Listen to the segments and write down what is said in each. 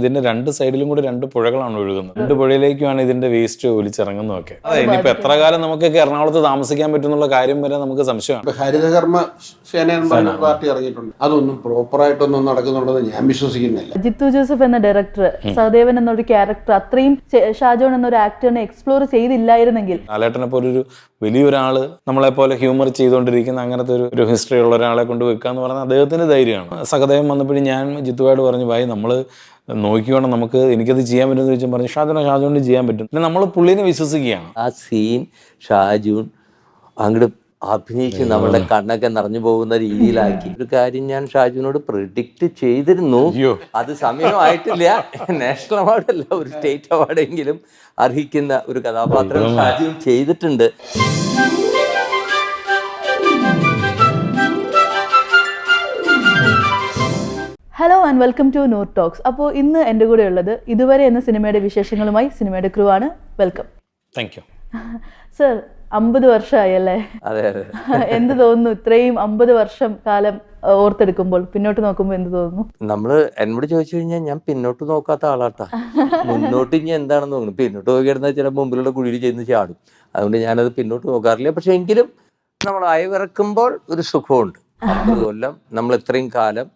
ഇതിന്റെ രണ്ട് സൈഡിലും കൂടി രണ്ട് പുഴകളാണ് ഒഴുകുന്നത്. രണ്ട് പുഴയിലേക്കുമാണ് ഇതിന്റെ വേസ്റ്റ് ഒലിച്ചിറങ്ങുന്നതൊക്കെ. അതെ ഇനിയിപ്പോ എത്ര കാലം നമുക്കൊക്കെ എറണാകുളത്ത് താമസിക്കാൻ പറ്റുന്നുള്ള കാര്യം വരെ നമുക്ക് സംശയമാണ്. ഇപ്പൊ ഹരിതകർമ്മ സേന. എന്ന് പാർട്ടി ഇറങ്ങിയിട്ടുണ്ട്. അതൊന്നും പ്രോപ്പറായിട്ടൊന്നും നടക്കുന്നുണ്ടെന്ന് ഞാൻ വിശ്വസിക്കുന്നില്ല. ജിത്തു ജോസഫ് എന്ന ഡയറക്ടർ സഹദേവൻ എന്നൊരു ക്യാരക്ടർ അത്രയും ഷാജോൺ എന്നൊരു ആക്ടറിനെ എക്സ്പ്ലോർ ചെയ്തില്ലായിരുന്നെങ്കിൽ. ലാലേട്ടനെ പോലെ ഒരു വലിയൊരാൾ നമ്മളെ പോലെ ഹ്യൂമർ ചെയ്തുകൊണ്ടിരിക്കുന്ന അങ്ങനത്തെ ഒരു ഒരു ഹിസ്റ്ററി ഉള്ള ഒരാളെ കൊണ്ട് വെക്കുക എന്ന് പറഞ്ഞാൽ അദ്ദേഹത്തിന്റെ ധൈര്യമാണ്. സഹദേവൻ വന്നപ്പോഴും ഞാൻ ജിത്തുവായിട്ട് പറഞ്ഞു ഭായി നമ്മൾ നോക്കിയോണം നമുക്ക് എനിക്കത് ചെയ്യാൻ പറ്റുമെന്ന് ചോദിച്ചാൽ പറഞ്ഞു ഷാജുനെ ഷാജുവിന് ചെയ്യാൻ പറ്റും. പിന്നെ നമ്മൾ പുള്ളിനെ വിശ്വസിക്കുകയാണ്. ആ സീൻ ഷാജു അങ്ങോട്ട് അഭിനയിച്ച് നമ്മുടെ കണ്ണൊക്കെ നിറഞ്ഞു പോകുന്ന രീതിയിലാക്കി. ഒരു കാര്യം ഞാൻ ഷാജുവിനോട് പ്രിഡിക്റ്റ് ചെയ്തിരുന്നു. അത് സമയമായിട്ടില്ല. നാഷണൽ അവാർഡ് അല്ല ഒരു സ്റ്റേറ്റ് അവാർഡെങ്കിലും അർഹിക്കുന്ന ഒരു കഥാപാത്രം ഷാജു ചെയ്തിട്ടുണ്ട്. Hello and welcome to nor talks അപ്പോൾ ഇന്ന് എന്റെ കൂടെ ഉള്ളത് ഇതുവരെ എന്ന സിനിമയുടെ വിശേഷങ്ങളുമായി സിനിമയുടെ ക്രൂ ആണ്. വെൽക്കം താങ്ക് യു സർ അമ്പത് വർഷമായി അല്ലേ അതെ അതെ. എന്ത് തോന്നുന്നു? ഇത്രയും അമ്പത് വർഷം കാലം ഓർത്തെടുക്കുമ്പോൾ പിന്നോട്ട് നോക്കുമ്പോൾ എന്ത് തോന്നുന്നു? നമ്മൾ എന്നോട് ചോദിച്ചു കഴിഞ്ഞാൽ ഞാൻ പിന്നോട്ട് നോക്കാത്ത ആളാട്ടാ. മുന്നോട്ട് ഇനി എന്താണെന്ന് തോന്നുന്നു. പിന്നോട്ട് നോക്കിയിരുന്ന ചില മുമ്പിലുള്ള കുഴിയിൽ ചെയ്യുന്ന ചാടും. അതുകൊണ്ട് ഞാനത് പിന്നോട്ട് നോക്കാറില്ല. പക്ഷെ എങ്കിലും നമ്മൾ അയവിറക്കുമ്പോൾ ഒരു സുഖമുണ്ട്. കൊല്ലം നമ്മൾ ഇത്രയും കാലം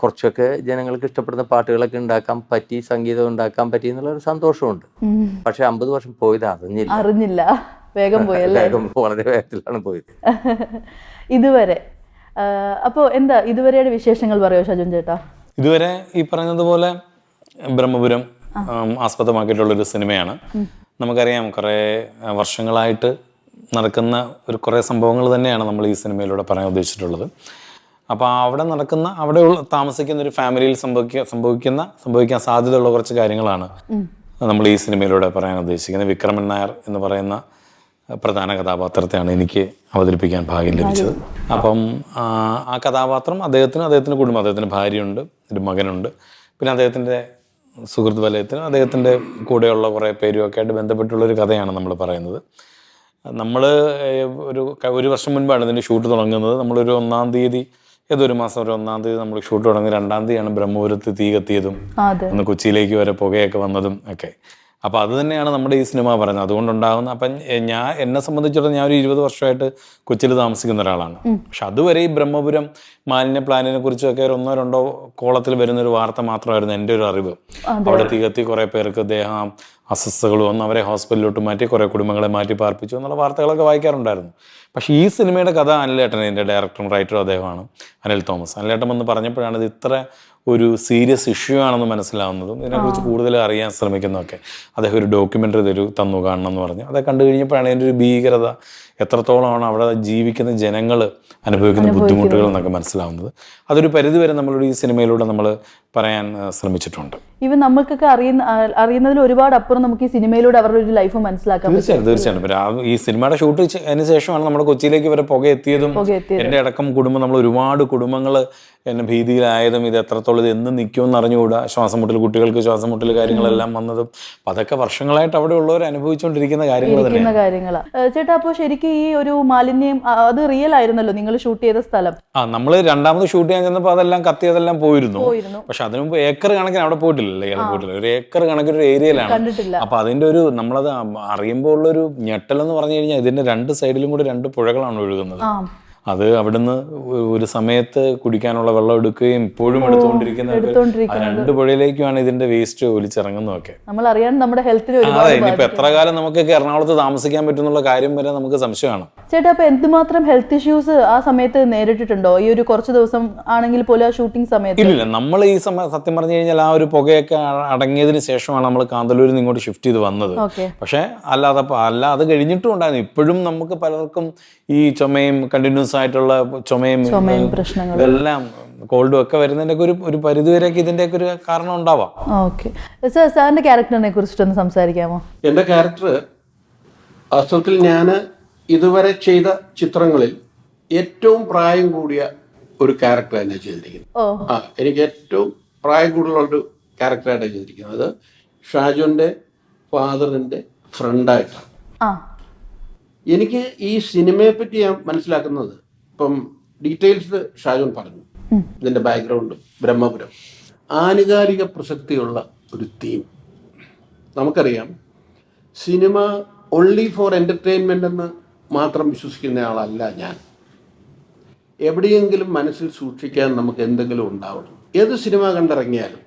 കുറച്ചൊക്കെ ജനങ്ങൾക്ക് ഇഷ്ടപ്പെടുന്ന പാട്ടുകളൊക്കെ ഉണ്ടാക്കാൻ പറ്റി സംഗീതം ഉണ്ടാക്കാൻ പറ്റി എന്നുള്ള ഒരു സന്തോഷമുണ്ട്. പക്ഷെ അമ്പത് വർഷം പോയത് അറിഞ്ഞില്ല. അറിഞ്ഞില്ല. വേഗം പോയി വേഗം വളരെ വേഗത്തിലാണ് പോയത്. ഇതുവരെ. അപ്പോൾ എന്താ ഇതുവരെയുടെ വിശേഷങ്ങൾ പറയോ ഷജുൻ ചേട്ടാ? ഇതുവരെ ഈ പറഞ്ഞതുപോലെ ബ്രഹ്മപുരം ആസ്പദമാക്കിയിട്ടുള്ള ഒരു സിനിമയാണ്. നമുക്കറിയാം കുറേ വർഷങ്ങളായിട്ട് നടക്കുന്ന ഒരു കുറേ സംഭവങ്ങൾ തന്നെയാണ് നമ്മൾ ഈ സിനിമയിലൂടെ പറയാൻ ഉദ്ദേശിച്ചിട്ടുള്ളത്. അപ്പോൾ അവിടെ നടക്കുന്ന അവിടെ ഉള്ള താമസിക്കുന്ന ഒരു ഫാമിലിയിൽ സംഭവിക്കുക സംഭവിക്കുന്ന സംഭവിക്കാൻ സാധ്യതയുള്ള കുറച്ച് കാര്യങ്ങളാണ് നമ്മൾ ഈ സിനിമയിലൂടെ പറയാൻ ഉദ്ദേശിക്കുന്നത്. വിക്രമൻ നായർ എന്ന് പറയുന്ന പ്രധാന കഥാപാത്രത്തെയാണ് എനിക്ക് അവതരിപ്പിക്കാൻ ഭാഗ്യം ലഭിച്ചത്. അപ്പം ആ, കഥാപാത്രം അദ്ദേഹത്തിന് അദ്ദേഹത്തിന്റെ കുടുംബം അദ്ദേഹത്തിന്റെ ഭാര്യയുണ്ട് ഒരു മകനുണ്ട്. പിന്നെ അദ്ദേഹത്തിന്റെ സുഹൃത്ത് വലയത്തിന് അദ്ദേഹത്തിന്റെ കൂടെയുള്ള കുറേ പേരുമൊക്കെ ആയിട്ട് ബന്ധപ്പെട്ടുള്ള ഒരു കഥയാണ് നമ്മൾ പറയുന്നത്. നമ്മൾ ഒരു ഒരു വർഷം മുൻപാണ് ഇതിന്റെ ഷൂട്ട് തുടങ്ങുന്നത്. നമ്മളൊരു ഒന്നാം തീയതി ഏതൊരു മാസം ഒരു ഒന്നാം തീയതി നമ്മൾ ഷൂട്ട് തുടങ്ങി രണ്ടാം തീയതിയാണ് ബ്രഹ്മപുരത്ത് തീ കത്തിയതും ഒന്ന് കൊച്ചിയിലേക്ക് വരെ പുകയൊക്കെ വന്നതും ഒക്കെ. അപ്പോൾ അത് തന്നെയാണ് നമ്മുടെ ഈ സിനിമ പറയുന്നത്. അതുകൊണ്ടുണ്ടാകുന്ന അപ്പം ഞാൻ എന്നെ സംബന്ധിച്ചിടത്തോളം ഞാൻ ഒരു ഇരുപത് വർഷമായിട്ട് കൊച്ചിയിൽ താമസിക്കുന്ന ഒരാളാണ്. പക്ഷെ അതുവരെ ഈ ബ്രഹ്മപുരം മാലിന്യ പ്ലാനിനെ കുറിച്ചൊക്കെ ഒന്നോ രണ്ടോ കോളത്തിൽ വരുന്ന ഒരു വാർത്ത മാത്രമായിരുന്നു എന്റെ ഒരു അറിവ്. അവിടെ തികത്തി കുറേ പേർക്ക് ദേഹം അസ്വസ്ഥകളും ഒന്ന് അവരെ ഹോസ്പിറ്റലിലോട്ട് മാറ്റി കുറേ കുടുംബങ്ങളെ മാറ്റി പാർപ്പിച്ചു എന്നുള്ള വാർത്തകളൊക്കെ വായിക്കാറുണ്ടായിരുന്നു. പക്ഷേ ഈ സിനിമയുടെ കഥ അനിലേട്ടൻ എന്റെ ഡയറക്ടറും റൈറ്ററും അദ്ദേഹമാണ് അനിൽ തോമസ്. അനിലേട്ടൻ എന്ന് പറഞ്ഞപ്പോഴാണ് ഇത് ഇത്ര ഒരു സീരിയസ് ഇഷ്യൂ ആണെന്ന് മനസ്സിലാവുന്നതും ഇതിനെക്കുറിച്ച് കൂടുതൽ അറിയാൻ ശ്രമിക്കുന്നതൊക്കെ അദ്ദേഹം ഒരു ഡോക്യുമെന്ററി തരൂ തന്നു കാണണം എന്ന് പറഞ്ഞു. അതൊക്കെ കണ്ടു കഴിഞ്ഞപ്പോഴാണ് എന്റെ ഒരു ഭീകരത എത്രത്തോളമാണ് അവിടെ ജീവിക്കുന്ന ജനങ്ങൾ അനുഭവിക്കുന്ന ബുദ്ധിമുട്ടുകൾ എന്നൊക്കെ മനസ്സിലാവുന്നത്. അതൊരു പരിധിവരെ നമ്മളൊരു ഈ സിനിമയിലൂടെ നമ്മൾ പറയാൻ ശ്രമിച്ചിട്ടുണ്ട്. ഇവ നമുക്കൊക്കെ അറിയുന്ന അറിയുന്നതിൽ ഒരുപാട് അപ്പുറം നമുക്ക് ഈ സിനിമയിലൂടെ അവരുടെ ഒരു ലൈഫ് മനസ്സിലാക്കാം പറ്റും. തീർച്ചയായും തീർച്ചയായും ഈ സിനിമയുടെ ഷൂട്ട് അതിന് ശേഷമാണ് നമ്മുടെ കൊച്ചിയിലേക്ക് വരെ പുക എത്തിയതും എന്റെ എന്റെ അടക്കം കുടുംബം നമ്മൾ ഒരുപാട് കുടുംബങ്ങൾ എന്നെ ഭീതിയിലായതും ഇത് എത്രത്തോളം ഇത് എന്ന് നിൽക്കുമെന്ന് അറിഞ്ഞുകൂടാ. ശ്വാസം മുട്ടൽ കുട്ടികൾക്ക് ശ്വാസം മുട്ടൽ കാര്യങ്ങളെല്ലാം വന്നതും. അതൊക്കെ വർഷങ്ങളായിട്ട് അവിടെ ഉള്ളവർ അനുഭവിച്ചുകൊണ്ടിരിക്കുന്ന കാര്യങ്ങൾ കാര്യങ്ങളാണ് ചേട്ടാ അപ്പോൾ ശരിക്കും ഈ ഒരു മാലിന്യം അത് റിയൽ ആയിരുന്നല്ലോ നിങ്ങൾ ഷൂട്ട് ചെയ്ത സ്ഥലം. ആ നമ്മൾ രണ്ടാമത് ഷൂട്ട് ചെയ്യാൻ ചെന്നപ്പോൾ അതെല്ലാം കത്തിയതെല്ലാം പോയിരുന്നു. പോയിരുന്നു. പക്ഷെ അതിനു മുമ്പ് ഏക്കർ കണക്കിന് അവിടെ പോയിട്ടില്ലല്ലേ ഇയാൾ പോയിട്ടില്ല. ഒരു ഏക്കർ കണക്കിന് ഒരു ഏരിയയിലാണ് കണ്ടിട്ടില്ല. അപ്പൊ അതിന്റെ ഒരു നമ്മളത് അറിയുമ്പോൾ ഉള്ളൊരു ഞെട്ടലെന്ന് പറഞ്ഞു കഴിഞ്ഞാൽ ഇതിന്റെ രണ്ട് സൈഡിലും കൂടി രണ്ട് പുഴകളാണ് ഒഴുകുന്നത്. അത് അവിടുന്ന് ഒരു സമയത്ത് കുടിക്കാനുള്ള വെള്ളം എടുക്കുകയും ഇപ്പോഴും എടുത്തുകൊണ്ടിരിക്കുന്ന രണ്ട് പുഴയിലേക്കുമാണ് ഇതിന്റെ വേസ്റ്റ് ഒലിച്ചിറങ്ങുന്നതൊക്കെ നമ്മൾ നമ്മുടെ ഹെൽത്തിന് അതെ ഇനിയിപ്പോ എത്ര കാലം നമുക്കൊക്കെ എറണാകുളത്ത് താമസിക്കാൻ പറ്റുന്നുള്ള കാര്യം വരെ നമുക്ക് സംശയമാണ് ചേട്ടാ അപ്പൊ എന്തുമാത്രം ഹെൽത്ത് ഇഷ്യൂസ് ആ സമയത്ത് നേരിട്ടിട്ടുണ്ടോ? ഈ ഒരു കുറച്ച് ദിവസം ആണെങ്കിൽ പോലും ആ ഷൂട്ടിംഗ് സമയത്ത്? ഇല്ല നമ്മൾ ഈ സമയം സത്യം പറഞ്ഞു കഴിഞ്ഞാൽ ആ ഒരു പുകയൊക്കെ അടങ്ങിയതിന് ശേഷമാണ് നമ്മൾ കാന്തല്ലൂരിൽ നിന്ന് ഇങ്ങോട്ട് ഷിഫ്റ്റ് ചെയ്ത് വന്നത്. പക്ഷെ അല്ലാതെ അല്ല അത് കഴിഞ്ഞിട്ടും ഉണ്ടായിരുന്നു. ഇപ്പോഴും നമുക്ക് പലർക്കും ഈ ചുമയും കണ്ടിന്യൂസ് ആയിട്ടുള്ള ചുമയും ഇതെല്ലാം കോൾഡും ഒക്കെ വരുന്നതിന്റെ ഒരു ഒരു പരിധിവരെയൊക്കെ ഇതിന്റെയൊക്കെ ഒരു കാരണം ഉണ്ടാവാം. ഓക്കെ. സാർ സാറിന്റെ ക്യാരക്ടറിനെ കുറിച്ചിട്ടൊന്ന് സംസാരിക്കാമോ? എന്റെ ക്യാരക്ടർ അസത്തിൽ ഞാൻ ഇതുവരെ ചെയ്ത ചിത്രങ്ങളിൽ ഏറ്റവും പ്രായം കൂടിയ ഒരു ക്യാരക്ടർ തന്നെ ചെയ്തിരിക്കുന്നത്. ആ എനിക്ക് ഏറ്റവും പ്രായം കൂടുതലുള്ള ഒരു ക്യാരക്ടറായിട്ടാണ് ചെയ്തിരിക്കുന്നത്. അത് ഷാജുവിന്റെ ഫാദറിന്റെ ഫ്രണ്ടായിട്ടാണ് ആ. എനിക്ക് ഈ സിനിമയെ പറ്റി ഞാൻ മനസ്സിലാക്കുന്നത് ഇപ്പം ഡീറ്റെയിൽസ് ഷാജുൻ പറഞ്ഞു. ഇതിന്റെ ബാക്ക്ഗ്രൗണ്ട് ബ്രഹ്മപുരം. ആനുകാലിക പ്രസക്തിയുള്ള ഒരു തീം നമുക്കറിയാം സിനിമ ഓൺലി ഫോർ എന്റർടൈൻമെന്റ് എന്ന് മാത്രം വിശ്വസിക്കുന്ന ആളല്ല ഞാൻ. എവിടെയെങ്കിലും മനസ്സിൽ സൂക്ഷിക്കാൻ നമുക്ക് എന്തെങ്കിലും ഉണ്ടാവണം. ഏത് സിനിമ കണ്ടിറങ്ങിയാലും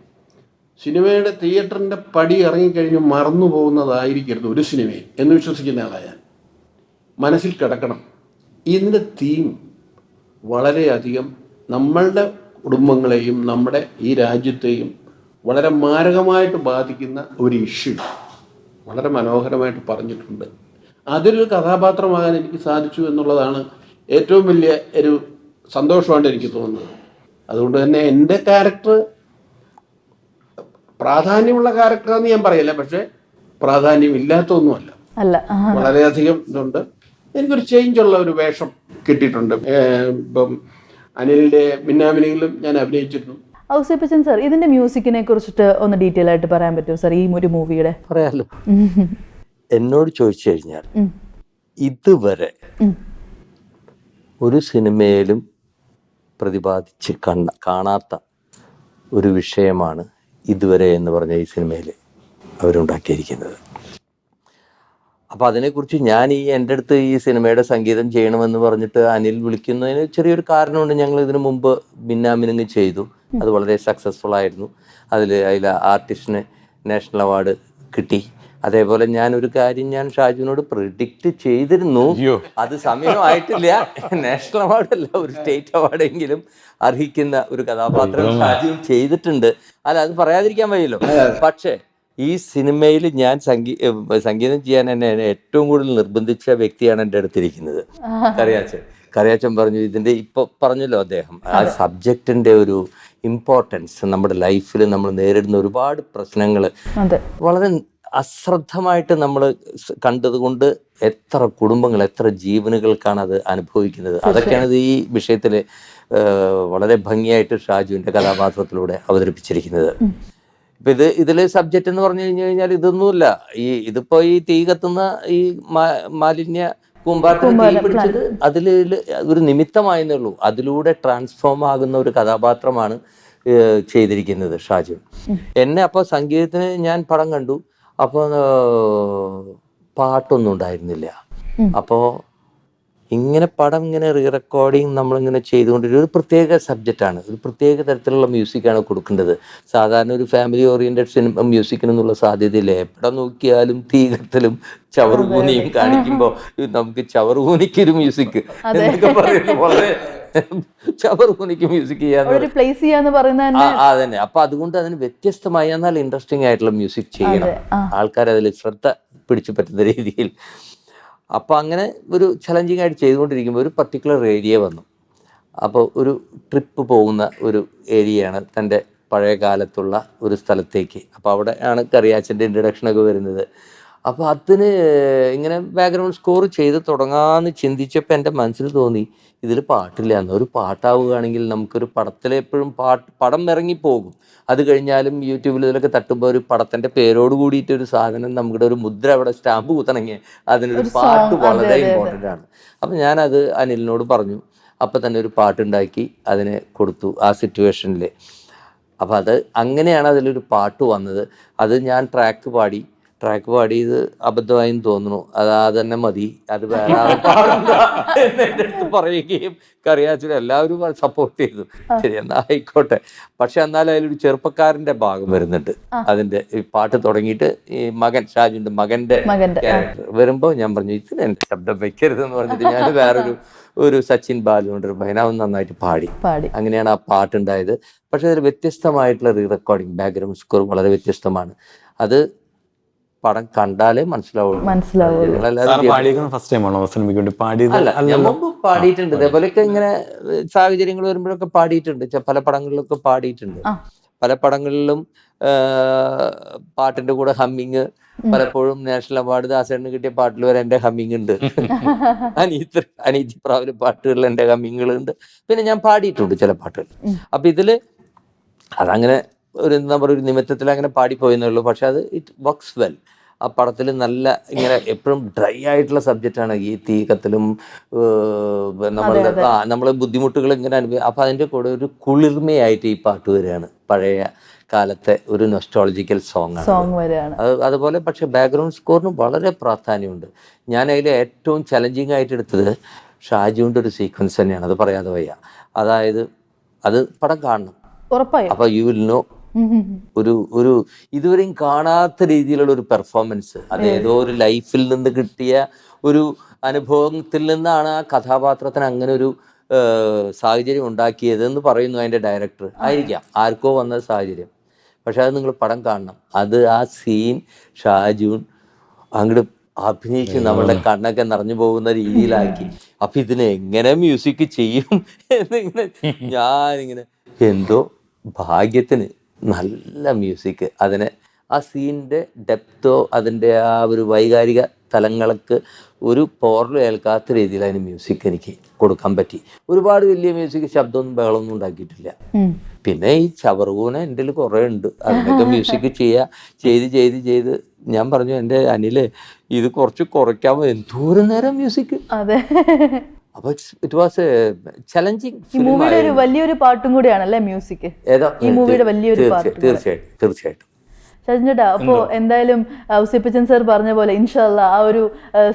സിനിമയുടെ തിയേറ്ററിന്റെ പടി ഇറങ്ങിക്കഴിഞ്ഞ് മറന്നു പോകുന്നതായിരിക്കരുത് ഒരു സിനിമയും എന്ന് വിശ്വസിക്കുന്ന ആളാണ് ഞാൻ. മനസ്സിൽ കിടക്കണം. ഇതിന്റെ തീം വളരെയധികം നമ്മളുടെ കുടുംബങ്ങളെയും നമ്മുടെ ഈ രാജ്യത്തെയും വളരെ മാരകമായിട്ട് ബാധിക്കുന്ന ഒരു ഇഷ്യൂ. വളരെ മനോഹരമായിട്ട് പറഞ്ഞിട്ടുണ്ട്. അതിലൊരു കഥാപാത്രമാകാൻ എനിക്ക് സാധിച്ചു എന്നുള്ളതാണ് ഏറ്റവും വലിയ ഒരു സന്തോഷമായിട്ട് എനിക്ക് തോന്നുന്നത്. അതുകൊണ്ട് തന്നെ എന്റെ ക്യാരക്ടർ പ്രാധാന്യമുള്ള ക്യാരക്ടറാന്ന് ഞാൻ പറയില്ല പക്ഷേ പ്രാധാന്യം ഇല്ലാത്തൊന്നുമല്ല അല്ല ആ, വളരെയധികം ഇതുണ്ട്. എനിക്കൊരു ചേഞ്ച് ഉള്ള ഒരു വേഷം കിട്ടിയിട്ടുണ്ട്. ഇപ്പം അനിലിന്റെ മിന്നാമിനിയിലും ഞാൻ അഭിനയിച്ചിരുന്നു. ഔസേപ്പച്ചൻ സർ ഇതിന്റെ മ്യൂസിക്കിനെ കുറിച്ചിട്ട് ഒന്ന് ഡീറ്റെയിൽ ആയിട്ട് പറയാൻ പറ്റുമോ സർ ഈ ഒരു മൂവിയുടെ പറയാലോ. എന്നോട് ചോദിച്ചു കഴിഞ്ഞാൽ ഇതുവരെ ഒരു സിനിമയിലും പ്രതിപാദിച്ച് കണ്ട കാണാത്ത ഒരു വിഷയമാണ് ഇതുവരെ എന്ന് പറഞ്ഞ ഈ സിനിമയിൽ അവരുണ്ടാക്കിയിരിക്കുന്നത്. അപ്പം അതിനെക്കുറിച്ച് ഞാൻ ഈ എന്റെ അടുത്ത് ഈ സിനിമയുടെ സംഗീതം ചെയ്യണമെന്ന് പറഞ്ഞിട്ട് അനിൽ വിളിക്കുന്നതിന് ചെറിയൊരു കാരണമുണ്ട്. ഞങ്ങൾ ഇതിനു മുമ്പ് മിന്നാമിനങ്ങ് ചെയ്തു. അത് വളരെ സക്സസ്ഫുൾ ആയിരുന്നു. അതിൽ അതിൽ ആർട്ടിസ്റ്റിന് നാഷണൽ അവാർഡ് കിട്ടി. അതേപോലെ ഞാൻ ഒരു കാര്യം ഞാൻ ഷാജുവിനോട് പ്രിഡിക്റ്റ് ചെയ്തിരുന്നു. അത് സമയമായിട്ടില്ല നാഷണൽ അവാർഡ് അല്ല ഒരു സ്റ്റേറ്റ് അവാർഡെങ്കിലും അർഹിക്കുന്ന ഒരു കഥാപാത്രം ഷാജു ചെയ്തിട്ടുണ്ട്. അല്ല അത് പറയാതിരിക്കാൻ വയ്യല്ലോ. പക്ഷേ ഈ സിനിമയിൽ ഞാൻ സംഗീ സംഗീതം ചെയ്യാൻ എന്നെ ഏറ്റവും കൂടുതൽ നിർബന്ധിച്ച വ്യക്തിയാണ് എന്റെ അടുത്തിരിക്കുന്നത്. കറിയാച്ചൻ. കറിയാച്ചൻ പറഞ്ഞു ഇതിന്റെ ഇപ്പൊ പറഞ്ഞല്ലോ അദ്ദേഹം ആ സബ്ജക്റ്റിന്റെ ഒരു ഇമ്പോർട്ടൻസ് നമ്മുടെ ലൈഫിൽ നമ്മൾ നേരിടുന്ന ഒരുപാട് പ്രശ്നങ്ങൾ. വളരെ അശ്രദ്ധമായിട്ട് നമ്മൾ കണ്ടതുകൊണ്ട് എത്ര കുടുംബങ്ങൾ എത്ര ജീവനുകൾക്കാണ് അത് അനുഭവിക്കുന്നത്. അതൊക്കെയാണ് ഇത് ഈ വിഷയത്തിൽ വളരെ ഭംഗിയായിട്ട് ഷാജുവിന്റെ കഥാപാത്രത്തിലൂടെ അവതരിപ്പിച്ചിരിക്കുന്നത്. ഇപ്പം ഇത് ഇതിൽ സബ്ജക്റ്റ് എന്ന് പറഞ്ഞു കഴിഞ്ഞു കഴിഞ്ഞാൽ ഇതൊന്നുമില്ല. ഈ ഇതിപ്പോ ഈ തീ കത്തുന്ന ഈ മാലിന്യ കൂമ്പാരത്തിന് തീ പിടിച്ചത് അതിൽ ഒരു നിമിത്തമായെന്നേ ഉള്ളൂ. അതിലൂടെ ട്രാൻസ്ഫോം ആകുന്ന ഒരു കഥാപാത്രമാണ് ചെയ്തിരിക്കുന്നത് ഷാജു. എന്നെ അപ്പോൾ സംഗീതത്തിന് ഞാൻ പടം കണ്ടു. അപ്പോൾ പാട്ടൊന്നും ഉണ്ടായിരുന്നില്ല. അപ്പോൾ ഇങ്ങനെ പടം ഇങ്ങനെ റീ റെക്കോർഡിങ് നമ്മളിങ്ങനെ ചെയ്തുകൊണ്ടിരിക്കും ഒരു പ്രത്യേക സബ്ജക്റ്റാണ് ഒരു പ്രത്യേക തരത്തിലുള്ള മ്യൂസിക്കാണ് കൊടുക്കേണ്ടത്. സാധാരണ ഒരു ഫാമിലി ഓറിയന്റഡ് സിനിമ മ്യൂസിക്കിനൊന്നുള്ള സാധ്യതയില്ല. എവിടെ നോക്കിയാലും തീകത്തലും ചവറുകൂനിയും കാണിക്കുമ്പോൾ നമുക്ക് ചവറുകൂനിക്കൊരു മ്യൂസിക് എന്നൊക്കെ പറയുന്നത് വളരെ ചവറുകൂനിക്ക് മ്യൂസിക് ചെയ്യാന്ന് പ്ലേസ് അതന്നെ. അപ്പൊ അതുകൊണ്ട് അതിന് വ്യത്യസ്തമായി എന്നാൽ ഇൻട്രസ്റ്റിംഗ് ആയിട്ടുള്ള മ്യൂസിക് ചെയ്യണം. ആൾക്കാർ അതിൽ ശ്രദ്ധ പിടിച്ചു പറ്റുന്ന രീതിയിൽ അപ്പൊ അങ്ങനെ ഒരു ചലഞ്ചിങ് ആയിട്ട് ചെയ്തുകൊണ്ടിരിക്കുമ്പോൾ ഒരു പർട്ടിക്കുലർ ഏരിയ വന്നു. അപ്പോൾ ഒരു ട്രിപ്പ് പോകുന്ന ഒരു ഏരിയയാണ് തന്റെ പഴയ കാലത്തുള്ള ഒരു സ്ഥലത്തേക്ക്. അപ്പോൾ അവിടെ ആണ് കറിയാച്ചന്റെ ഇൻട്രഡക്ഷനൊക്കെ വരുന്നത്. അപ്പോൾ അതിന് ഇങ്ങനെ ബാക്ക്ഗ്രൗണ്ട് സ്കോർ ചെയ്ത് തുടങ്ങാമെന്ന് ചിന്തിച്ചപ്പോൾ എന്റെ മനസ്സിൽ തോന്നി ഇതിൽ പാട്ടില്ല. എന്ന് ഒരു പാട്ടാവുകയാണെങ്കിൽ നമുക്കൊരു പടത്തിലെപ്പോഴും പാട്ട് പടം ഇറങ്ങിപ്പോകും. അത് കഴിഞ്ഞാലും യൂട്യൂബിൽ ഇതിലൊക്കെ തട്ടുമ്പോൾ ഒരു പടത്തിന്റെ പേരോട് കൂടിയിട്ട് ഒരു സാധനം നമ്മുടെ ഒരു മുദ്ര അവിടെ സ്റ്റാമ്പ് കുത്തണമെങ്കിൽ അതിനൊരു പാട്ട് വളരെ ഇമ്പോർട്ടന്റ് ആണ്. അപ്പം ഞാനത് അനിലിനോട് പറഞ്ഞു. അപ്പം തന്നെ ഒരു പാട്ടുണ്ടാക്കി അതിനെ കൊടുത്തു ആ സിറ്റുവേഷനിൽ അപ്പം അത് അങ്ങനെയാണ് അതിലൊരു പാട്ട് വന്നത്. അത് ഞാൻ ട്രാക്ക് പാടി. ട്രാക്ക് പാടിയത് അബദ്ധമായും തോന്നുന്നു. അത് ആ തന്നെ മതി. അത് വേറെ ആൾ പാടണ്ട എന്ന് എന്റെ അടുത്ത് പറയുകയും കറിയാച്ചിൽ എല്ലാവരും സപ്പോർട്ട് ചെയ്തു. ശരി എന്നാ ആയിക്കോട്ടെ. പക്ഷെ എന്നാലും അതിലൊരു ചെറുപ്പക്കാരന്റെ ഭാഗം വരുന്നുണ്ട്. അതിന്റെ ഈ പാട്ട് തുടങ്ങിയിട്ട് ഈ മകൻ ഷാജുന്റെ മകന്റെ വരുമ്പോ വരുമ്പോൾ ഞാൻ പറഞ്ഞു ഇതിന് എന്റെ ശബ്ദം വെക്കരുതെന്ന് പറഞ്ഞിട്ട് ഞാൻ വേറൊരു ഒരു സച്ചിൻ ബാലുണ്ട് ഒരു ഭയനാവും നന്നായിട്ട് പാടി. പാടി. അങ്ങനെയാണ് ആ പാട്ടുണ്ടായത്. പക്ഷെ അതിൽ വ്യത്യസ്തമായിട്ടുള്ള റീ റെക്കോർഡിങ് ബാക്ക്ഗ്രൗണ്ട് സ്കോർ വളരെ വ്യത്യസ്തമാണ്. അത് പടം കണ്ടാലേ മനസ്സിലാവുള്ളൂ. മനസ്സിലാവുള്ളൂ. ഫസ്റ്റ് ടൈമാണോ സിനിമയ്ക്ക് വേണ്ടി പാടിയത്? അല്ല മുമ്പ് പാടിയിട്ടുണ്ട്. ഇതേപോലെയൊക്കെ ഇങ്ങനെ സാഹചര്യങ്ങൾ വരുമ്പോഴൊക്കെ പാടിയിട്ടുണ്ട്. പല പടങ്ങളിലൊക്കെ പാടിയിട്ടുണ്ട്. പല പടങ്ങളിലും പാട്ടിന്റെ കൂടെ ഹമ്മിങ് പലപ്പോഴും നാഷണൽ അവാർഡ് ദാസേട്ടന് കിട്ടിയ പാട്ടിൽ വരെ എന്റെ ഹമ്മിങ് ഉണ്ട്. അനീത് അനീതി പ്രാവിലെ പാട്ടുകളിൽ എന്റെ ഹമ്മിങ്ങുകളുണ്ട് പിന്നെ ഞാൻ പാടിയിട്ടുണ്ട് ചില പാട്ടുകൾ. അപ്പൊ ഇതിൽ അതങ്ങനെ ഒരു എന്താ പറയുക ഒരു നിമിത്തത്തിൽ അങ്ങനെ പാടിപ്പോയെന്നേ ഉള്ളൂ. പക്ഷെ അത് ഇറ്റ് വർക്ക്സ് വെൽ ആ പടത്തിൽ നല്ല ഇങ്ങനെ എപ്പോഴും ഡ്രൈ ആയിട്ടുള്ള സബ്ജക്റ്റാണ് ഈ തീ കത്തലും നമ്മളുടെ ആ നമ്മളെ ബുദ്ധിമുട്ടുകൾ ഇങ്ങനെ അനുഭവം അപ്പം അതിന്റെ കൂടെ ഒരു കുളിർമയായിട്ട് ഈ പാട്ട് വരികയാണ്. പഴയ കാലത്തെ ഒരു നൊസ്റ്റോളജിക്കൽ സോങ് ആണ് സോങ് വരെയാണ് അത് അതുപോലെ പക്ഷെ ബാക്ക്ഗ്രൗണ്ട് സ്കോറിന് വളരെ പ്രാധാന്യമുണ്ട്. ഞാൻ അതിൽ ഏറ്റവും ചലഞ്ചിങ് ആയിട്ട് എടുത്തത് ഷാജുവിന്റെ ഒരു സീക്വൻസ് തന്നെയാണ്. അത് പറയാതെ വയ്യ. അതായത് അത് പടം കാണണം. ഉറപ്പായി. അപ്പോൾ യു വിൽ നോ. ഒരു ഒരു ഇതുവരെയും കാണാത്ത രീതിയിലുള്ള ഒരു പെർഫോമൻസ് അത് ഏതോ ഒരു ലൈഫിൽ നിന്ന് കിട്ടിയ ഒരു അനുഭവത്തിൽ നിന്നാണ് ആ കഥാപാത്രത്തിന് അങ്ങനെ ഒരു സാഹചര്യം ഉണ്ടാക്കിയത് എന്ന് പറയുന്നു അതിന്റെ ഡയറക്ടർ ആയിരിക്കാം. ആർക്കോ വന്ന സാഹചര്യം. പക്ഷെ അത് നിങ്ങൾ പടം കാണണം. അത് ആ സീൻ ഷാജൂൻ അങ്ങോട്ട് അഭിനയിച്ച് നമ്മളുടെ കണ്ണൊക്കെ നിറഞ്ഞു പോകുന്ന രീതിയിലാക്കി. അപ്പൊ ഇതിനെ എങ്ങനെ മ്യൂസിക് ചെയ്യും? എന്നിങ്ങനെ ഞാനിങ്ങനെ എന്തോ ഭാഗ്യത്തിന് നല്ല മ്യൂസിക് അതിനെ ആ സീനിന്റെ ഡെപ്തോ അതിന്റെ ആ ഒരു വൈകാരിക തലങ്ങൾക്ക് ഒരു പോറലും ഏൽക്കാത്ത രീതിയിൽ അതിന് മ്യൂസിക് എനിക്ക് കൊടുക്കാൻ പറ്റി. ഒരുപാട് വലിയ മ്യൂസിക് ശബ്ദമൊന്നും ബഹളമൊന്നും ഉണ്ടാക്കിയിട്ടില്ല. പിന്നെ ഈ ചവറുകൂന എന്റെ കുറേ ഉണ്ട്. അതിനൊക്കെ മ്യൂസിക് ചെയ്യുക ചെയ്ത് ചെയ്ത് ചെയ്ത് ഞാൻ പറഞ്ഞു എന്റെ അനിൽ ഇത് കുറച്ച് കുറയ്ക്കാമോ എന്തോരം നേരം മ്യൂസിക് അതെ. അപ്പോൾ ഇറ്റ് വാസ് ചലഞ്ചിങ് ഈ മൂവിയുടെ ഒരു വലിയൊരു പാട്ടും കൂടിയാണ് അല്ലേ മ്യൂസിക് ഏതാ ഈ മൂവിയുടെ വലിയൊരു പാർട്ട് തീർച്ചയായിട്ടും തീർച്ചയായിട്ടും. ചേട്ടാ അപ്പോ എന്തായാലും ഔസിപ്പച്ചൻ സർ പറഞ്ഞ പോലെ ഇൻഷാല്ല ആ ഒരു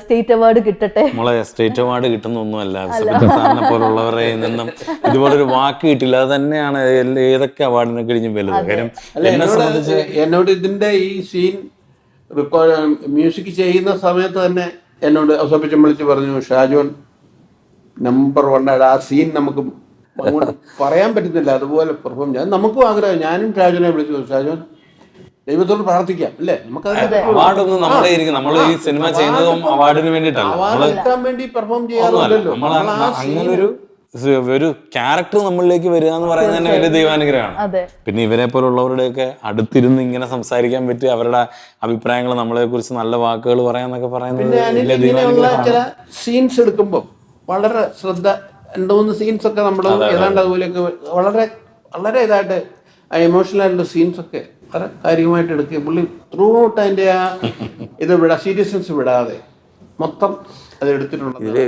സ്റ്റേറ്റ് അവാർഡ് കിട്ടട്ടെ. നമ്മളെ സ്റ്റേറ്റ് അവാർഡ് കിട്ടുന്നൊന്നുമല്ല. സാറിനെ പോലുള്ളവരെ നിന്നും ഇതുപോലൊരു വാക്ക് കിട്ടില്ല. അത് തന്നെയാണ് ഏതൊക്കെ അവാർഡിനെ കഴിഞ്ഞും വലുത്. കാര്യം എന്നെ എന്നോട് സംബന്ധിച്ച് എന്നോട് ഇതിന്റെ ഈ സീൻ റെക്കോർഡ് മ്യൂസിക് ചെയ്യുന്ന സമയത്ത് തന്നെ എന്നോട് അവസാനിച്ച് വിളിച്ച് പറഞ്ഞു ഷാജോൻ നമ്പർ വൺ ആ സീൻ നമുക്ക് പറയാൻ പറ്റുന്നില്ല. അതുപോലെ പെർഫോം ചെയ്യാൻ. നമുക്കും ആഗ്രഹം. ഞാനും ഷാജുനെ വിളിച്ചു. ഷാജോൻ ദൈവത്തോട് പ്രാർത്ഥിക്കാം അല്ലേ? നമുക്ക് അവാർഡൊന്നും നമ്മൾ ഈ സിനിമ ചെയ്യുന്നതും അവാർഡിന് വേണ്ടിയിട്ടല്ല അവാർഡ് കിട്ടാൻ വേണ്ടി പെർഫോം ചെയ്യാറുണ്ടല്ലോ. അങ്ങനൊരു ഒരു ക്യാരക്ടർ നമ്മളിലേക്ക് വരിക എന്ന് പറയുന്നത് തന്നെ വലിയ ദൈവാനുഗ്രഹമാണ്. അതെ. പിന്നെ ഇവരെ പോലുള്ളവരുടെയൊക്കെ അടുത്തിരുന്ന് ഇങ്ങനെ സംസാരിക്കാൻ പറ്റി അവരുടെ അഭിപ്രായങ്ങൾ നമ്മളെ കുറിച്ച് നല്ല വാക്കുകൾ പറയാന്നൊക്കെ പറയുന്നത് സീൻസ് എടുക്കുമ്പോൾ വളരെ ശ്രദ്ധ രണ്ട് മൂന്ന് സീൻസ് ഒക്കെ നമ്മൾ ഏതാണ്ട് അതുപോലെയൊക്കെ വളരെ വളരെ ഇതായിട്ട് ഇമോഷണൽ എമോഷണൽ ആയിട്ടുള്ള സീൻസ് ഒക്കെ വളരെ കാര്യമായിട്ട് എടുക്കുക പുള്ളി ത്രൂ ഔട്ട് അതിന്റെ ആ ഇത് വിടാ സീരിയസ്നെസ് വിടാതെ മൊത്തം അത് എടുത്തിട്ടുണ്ട്.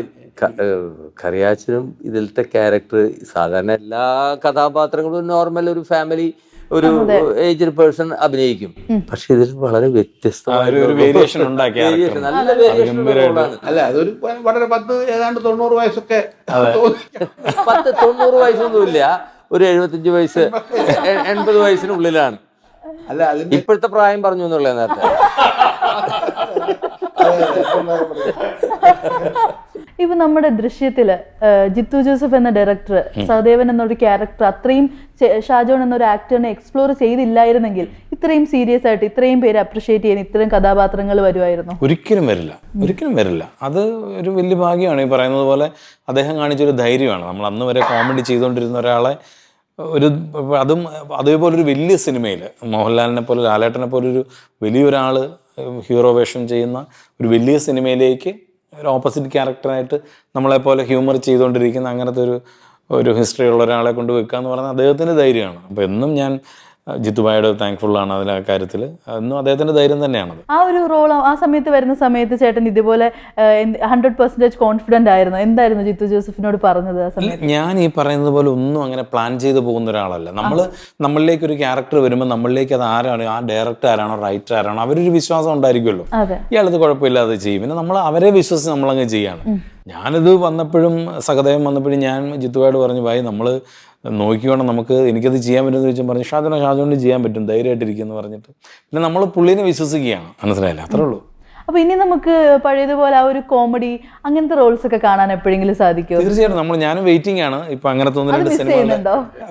കറിയാച്ചനും ഇതിലത്തെ ക്യാരക്ടർ സാധാരണ എല്ലാ കഥാപാത്രങ്ങളും നോർമൽ ഒരു ഫാമിലി ഒരു ഏജ്ഡ് പേഴ്സൺ അഭിനയിക്കും. പക്ഷെ ഇതിൽ വളരെ വ്യത്യസ്തമായ character. നല്ല വേരിയേഷൻ അല്ല അതൊരു വളരെ പത്ത് ഏതാണ്ട് തൊണ്ണൂറ് വയസ്സൊക്കെ. പത്ത് തൊണ്ണൂറ് വയസ്സൊന്നുമില്ല. ഒരു എഴുപത്തഞ്ച് വയസ്സ് എൺപത് വയസ്സിനുള്ളിലാണ്. അല്ല ഇപ്പോഴത്തെ പ്രായം പറഞ്ഞു എന്നുള്ള നേരത്തെ. ഇപ്പൊ നമ്മുടെ ദൃശ്യത്തിൽ ജിത്തു ജോസഫ് എന്ന ഡയറക്ടർ സഹദേവൻ എന്നൊരു ക്യാരക്ടർ അത്രയും ഷാജോൺ എന്നൊരു ആക്ടറിനെ എക്സ്പ്ലോർ ചെയ്തില്ലായിരുന്നെങ്കിൽ ഇത്രയും സീരിയസ് ആയിട്ട് ഇത്രയും പേര് അപ്രിഷിയേറ്റ് ചെയ്യുന്ന ഇത്രയും കഥാപാത്രങ്ങൾ വരുമായിരുന്നു ഒരിക്കലും വരില്ല. ഒരിക്കലും വരില്ല. അത് ഒരു വലിയ ഭാഗ്യമാണ്. ഈ പറയുന്നത് പോലെ അദ്ദേഹം കാണിച്ചൊരു ധൈര്യമാണ്. നമ്മൾ അന്ന് വരെ കോമഡി ചെയ്തുകൊണ്ടിരുന്ന ഒരാളെ ഒരു അതും അതേപോലെ ഒരു വലിയ സിനിമയിൽ മോഹൻലാലിനെ പോലെ ലാലേട്ടനെ പോലെ ഒരു വലിയൊരാൾ ഹീറോ വേഷം ചെയ്യുന്ന ഒരു വലിയ സിനിമയിലേക്ക് ഒരു ഓപ്പോസിറ്റ് ക്യാരക്ടറായിട്ട് നമ്മളെപ്പോലെ ഹ്യൂമർ ചെയ്തുകൊണ്ടിരിക്കുന്ന അങ്ങനത്തെ ഒരു ഒരു ഹിസ്റ്ററി ഉള്ള ഒരാളെ കൊണ്ട് വെക്കുക എന്ന് പറഞ്ഞാൽ അദ്ദേഹത്തിന്റെ ധൈര്യമാണ്. അപ്പോൾ എന്നും ഞാൻ ജിത്തുബായുടെ ആണ് അതിൽ ആ കാര്യത്തിൽ എന്നും അദ്ദേഹത്തിന്റെ ധൈര്യം തന്നെയാണ് ആ ഒരു റോൾ ആ സമയത്ത് വരുന്ന സമയത്ത് ചേട്ടൻ ഇതുപോലെ ഹൺഡ്രഡ് പെർസെന്റേജ് കോൺഫിഡന്റ് ആയിരുന്നു. എന്തായിരുന്നു ജിത്തു ജോസഫിനോട് പറഞ്ഞത് ഞാൻ ഈ പറയുന്നത് പോലെ ഒന്നും അങ്ങനെ പ്ലാൻ ചെയ്ത് പോകുന്ന ഒരാളല്ല. നമ്മൾ നമ്മളിലേക്ക് ഒരു ക്യാരക്ടർ വരുമ്പോൾ നമ്മളിലേക്ക് അത് ആരാണ് ആ ഡയറക്ടർ ആരാണോ റൈറ്റർ ആരാണോ അവരൊരു വിശ്വാസം ഉണ്ടായിരിക്കുമല്ലോ. ഇയാളത് കുഴപ്പമില്ലാതെ ചെയ്യും. പിന്നെ നമ്മൾ അവരെ വിശ്വസിച്ച് നമ്മളങ്ങ് ചെയ്യാണ്. ഞാനിത് വന്നപ്പോഴും സഹദേവം വന്നപ്പോഴും ഞാൻ ജിത്തുവായിട്ട് പറഞ്ഞു ഭായി നമ്മൾ നോക്കിക്കോണം നമുക്ക് എനിക്കത് ചെയ്യാൻ പറ്റുമെന്ന് ചോദിച്ചാൽ പറഞ്ഞു ഷാജോനെ ഷാജോണ്ട് ചെയ്യാൻ പറ്റും ധൈര്യമായിട്ടിരിക്കുന്നു പറഞ്ഞിട്ട്. പിന്നെ നമ്മൾ പുള്ളിനെ വിശ്വസിക്കുകയാണ് മനസ്സിലായില്ല? അത്രേ ഉള്ളൂ. അപ്പൊ ഇനി നമുക്ക് പഴയതുപോലെ ആ ഒരു കോമഡി അങ്ങനത്തെ റോൾസ് ഒക്കെ കാണാൻ എപ്പോഴെങ്കിലും സാധിക്കും തീർച്ചയായിട്ടും നമ്മൾ ഞാനും വെയിറ്റിംഗ് ആണ്. ഇപ്പൊ അങ്ങനത്തെ ഒന്ന് രണ്ട് സിനിമ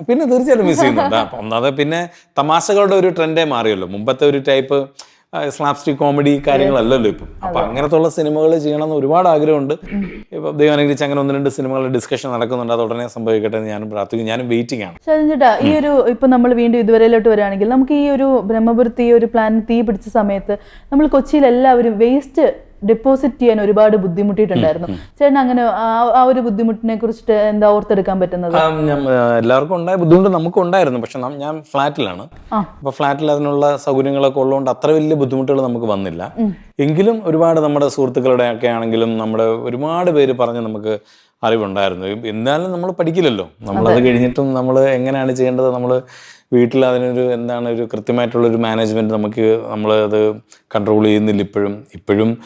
പിന്നെ തീർച്ചയായിട്ടും മിസ് ചെയ്യുന്നുണ്ട്. അപ്പൊ ഒന്നാതെ പിന്നെ തമാശകളുടെ ഒരു ട്രെൻഡേ മാറിയല്ലോ. മുമ്പത്തെ ഒരു ടൈപ്പ് സ്ലാപ്സ്റ്റിക് കോമഡി കാര്യങ്ങളല്ലല്ലോ ഇപ്പം. അപ്പൊ അങ്ങനത്തെ ഉള്ള സിനിമകൾ ചെയ്യണമെന്ന് ഒരുപാട് ആഗ്രഹമുണ്ട്. ഇപ്പൊ ദൈവം അനുഗ്രഹിച്ച് അങ്ങനെ ഒന്ന് രണ്ട് സിനിമകളുടെ ഡിസ്കഷൻ നടക്കുന്നുണ്ട്. അത് ഉടനെ സംഭവിക്കട്ടെ എന്ന് ഞാനും പ്രാർത്ഥിക്കും ഞാനും വെയിറ്റിംഗ് ആണ്. ചേട്ടാ ഈ ഒരു ഇപ്പൊ നമ്മൾ വീണ്ടും ഇതുവരെയിലോട്ട് വരികയാണെങ്കിൽ നമുക്ക് ഈ ഒരു ബ്രഹ്മപുരത്ത് ഈ ഒരു പ്ലാൻ തീ പിടിച്ച സമയത്ത് നമ്മൾ കൊച്ചിയിൽ എല്ലാവരും വേസ്റ്റ് ഡെപ്പോസിറ്റ് ചെയ്യാൻ ഒരുപാട് ബുദ്ധിമുട്ടിയിട്ടുണ്ടായിരുന്നു. ചേട്ടൻ അങ്ങനെ ആ- ഒരു ബുദ്ധിമുട്ടിനെ കുറിച്ചിട്ട് എന്താ ഓർത്തെടുക്കാൻ പറ്റുന്നത്? എല്ലാവർക്കും ഉണ്ടായ ബുദ്ധിമുട്ട് നമുക്കും ഉണ്ടായിരുന്നു പക്ഷെ ഞാൻ ഫ്ലാറ്റിലാണ്. അപ്പൊ ഫ്ലാറ്റിൽ അതിനുള്ള സൗകര്യങ്ങളൊക്കെ ഉള്ളതുകൊണ്ട് അത്ര വലിയ ബുദ്ധിമുട്ടുകൾ നമുക്ക് വന്നില്ല. എങ്കിലും ഒരുപാട് നമ്മുടെ സുഹൃത്തുക്കളുടെ ഒക്കെ ആണെങ്കിലും നമ്മുടെ ഒരുപാട് പേര് പറഞ്ഞ് നമുക്ക് അറിവുണ്ടായിരുന്നു. എന്നാലും നമ്മൾ പഠിക്കില്ലല്ലോ. നമ്മളത് കഴിഞ്ഞിട്ടും നമ്മൾ എങ്ങനെയാണ് ചെയ്യേണ്ടത്? നമ്മൾ വീട്ടിൽ അതിനൊരു എന്താണ് ഒരു കൃത്യമായിട്ടുള്ളൊരു മാനേജ്മെന്റ് നമുക്ക് നമ്മൾ അത് കൺട്രോൾ ചെയ്യുന്നില്ല ഇപ്പോഴും. ഇപ്പോഴും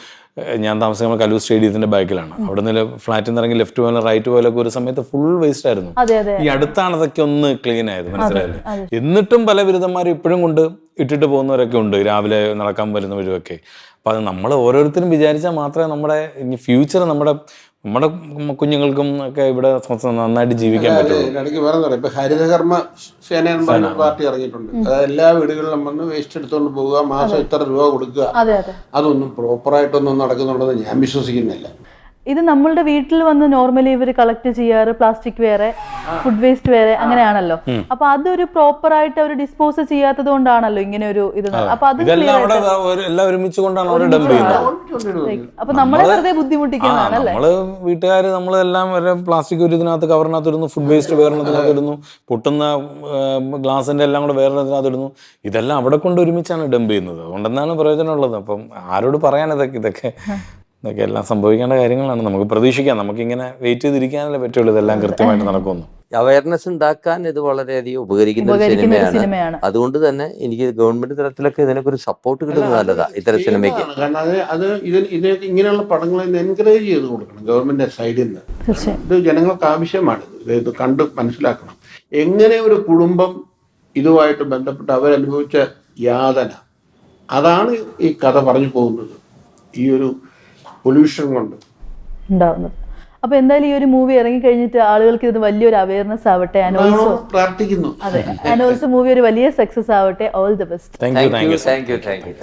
ഞാൻ താമസിക്കുന്ന കലൂർ സ്റ്റേഡിയത്തിന്റെ ബാക്കിലാണ്. അവിടെ നിന്ന് ഫ്ലാറ്റിൽ നിന്ന് ഇറങ്ങി ലെഫ്റ്റ് പോലെ റൈറ്റ് പോലെ ഒരു സമയത്ത് ഫുൾ വേസ്റ്റ് ആയിരുന്നു. ഈ അടുത്താണ് അതൊക്കെ ഒന്ന് ക്ലീൻ ആയത് മനസ്സിലായില്ലേ? എന്നിട്ടും പല ബിരുദന്മാരും ഇപ്പോഴും കൊണ്ട് ഇട്ടിട്ട് പോകുന്നവരൊക്കെ ഉണ്ട് രാവിലെ നടക്കാൻ വരുന്നവരുമൊക്കെ അപ്പം അത് നമ്മൾ ഓരോരുത്തരും വിചാരിച്ചാൽ മാത്രമേ നമ്മുടെ ഇനി ഫ്യൂച്ചർ നമ്മുടെ നമ്മുടെ കുഞ്ഞുങ്ങൾക്കും ഒക്കെ ഇവിടെ നന്നായിട്ട് ജീവിക്കാൻ പറ്റും ഇടയ്ക്ക് വേറെ പറയാം ഇപ്പൊ ഹരിതകർമ്മ സേന എന്ന് പറഞ്ഞ പാർട്ടി ഇറങ്ങിയിട്ടുണ്ട്. അതായത് എല്ലാ വീടുകളിലും വന്ന് വേസ്റ്റ് എടുത്തുകൊണ്ട് പോവുക മാസം ഇത്ര രൂപ കൊടുക്കുക. അതെ അതെ. അതൊന്നും പ്രോപ്പറായിട്ടൊന്നും നടക്കുന്നുണ്ടെന്ന് ഞാൻ വിശ്വസിക്കുന്നില്ല. ഇത് നമ്മളുടെ വീട്ടിൽ വന്ന് നോർമലി ഇവർ കളക്ട് ചെയ്യാറ് പ്ലാസ്റ്റിക് വേറെ ഫുഡ് വേസ്റ്റ് വേറെ അങ്ങനെയാണല്ലോ. അപ്പൊ അതൊരു പ്രോപ്പർ ആയിട്ട് അവർ ഡിസ്പോസ് ചെയ്യാത്തത് കൊണ്ടാണല്ലോ ഇങ്ങനെ ഒരു ഇത് അപ്പൊ അത് അപ്പൊ നമ്മളെ വെറുതെ ബുദ്ധിമുട്ടിക്കുന്നതാണ് വീട്ടുകാർ നമ്മളെല്ലാം ഒരു പ്ലാസ്റ്റിക് ഒരു ഇതിനകത്ത് കവറിനകത്ത് ഇടുന്നു ഫുഡ് വേസ്റ്റ് വേറെണ്ണത്തിനകത്ത് ഇടുന്നു പൊട്ടുന്ന ഗ്ലാസിന്റെ എല്ലാം കൂടെ വേറെണ്ണത്തിനകത്ത് ഇടുന്നു. ഇതെല്ലാം അവിടെ കൊണ്ട് ഒരുമിച്ചാണ് ഡംപ് ചെയ്യുന്നത്. അതുകൊണ്ടെന്നാണ് പ്രയോജനമുള്ളത്. അപ്പം ആരോട് പറയാൻ ഇതൊക്കെ ഇതൊക്കെ? ഇതൊക്കെ എല്ലാം സംഭവിക്കേണ്ട കാര്യങ്ങളാണ്. നമുക്ക് പ്രതീക്ഷിക്കാം. നമുക്കിങ്ങനെ വെയിറ്റ് ചെയ്തിരിക്കാനല്ലേ പറ്റുള്ളൂ. ഇതെല്ലാം കൃത്യമായിട്ട് നടക്കുന്നു അവയർനെസ് ഉണ്ടാക്കാൻ ഇത് വളരെയധികം ഉപകരിക്കുന്ന ഒരു ഉപകരിക്കുന്ന ഒരു സിനിമയാണ്. അതുകൊണ്ട് തന്നെ എനിക്ക് ഗവൺമെന്റ് തലത്തിലൊക്കെ ഇതിനൊക്കെ ഒരു സപ്പോർട്ട് കിട്ടുന്നത് നല്ലതാ ഇത്തരം സിനിമയ്ക്ക്. കാരണം അത് ഇങ്ങനെയുള്ള പടങ്ങളെ എൻകറേജ് ചെയ്ത് കൊടുക്കണം ഗവൺമെന്റ് സൈഡിൽ നിന്ന് ഇത് ജനങ്ങൾക്ക് ആവശ്യമാണ്. ഇത് കണ്ട് മനസ്സിലാക്കണം. എങ്ങനെ ഒരു കുടുംബം ഇതുമായിട്ട് ബന്ധപ്പെട്ട് അവരനുഭവിച്ച യാതന? അതാണ് ഈ കഥ പറഞ്ഞു പോകുന്നത്. ഈ ഒരു പൊല്യൂഷൻ കൊണ്ട്. ഉണ്ടാവുന്നത്. അപ്പൊ എന്തായാലും ഈ ഒരു മൂവി ഇറങ്ങി കഴിഞ്ഞിട്ട് ആളുകൾക്ക് ഇത് വലിയൊരു അവയർനെസ് ആവട്ടെ പ്രാർത്ഥിക്കുന്നു. അതെ ആൻഡ് ഓൾസോ മൂവി ഒരു വലിയ സക്സസ് ആവട്ടെ. All the best thank you thank you thank you